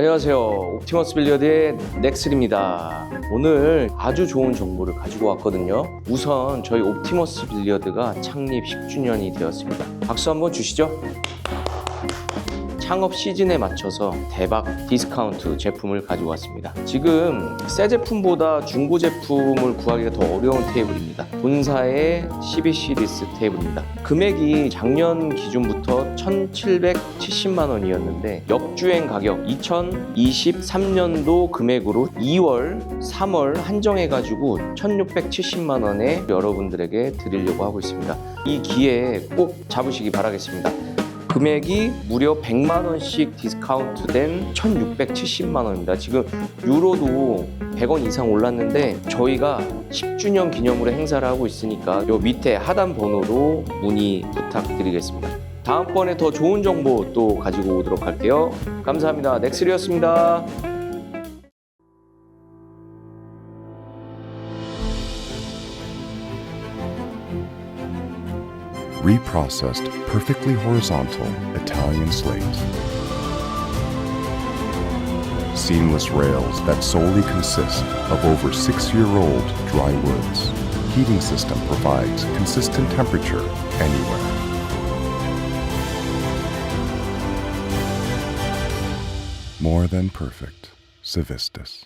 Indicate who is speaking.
Speaker 1: 안녕하세요. 옵티머스 빌리어드의 넥슬입니다. 오늘 아주 좋은 정보를 가지고 왔거든요. 우선 저희 옵티머스 빌리어드가 창립 10주년이 되었습니다. 박수 한번 주시죠. 창업 시즌에 맞춰서 대박 디스카운트 제품을 가지고 왔습니다. 지금 새 제품보다 중고 제품을 구하기가 더 어려운 테이블입니다. 본사의 12 시리즈 테이블입니다. 금액이 작년 기준부터 1,770만 원이었는데 역주행 가격 2023년도 금액으로 2월, 3월 한정해가지고 1,670만 원에 여러분들에게 드리려고 하고 있습니다. 이 기회에 꼭 잡으시기 바라겠습니다. 금액이 무려 100만 원씩 디스카운트된 1,670만 원입니다. 지금 유로도 100원 이상 올랐는데 저희가 10주년 기념으로 행사를 하고 있으니까 요 밑에 하단 번호로 문의 부탁드리겠습니다. 다음번에 더 좋은 정보 또 가지고 오도록 할게요. 감사합니다. 넥슬이었습니다.
Speaker 2: Reprocessed perfectly horizontal Italian slate. Seamless rails that solely consist of over six year old dry woods. Heating system provides consistent temperature anywhere. More than perfect. Civistus.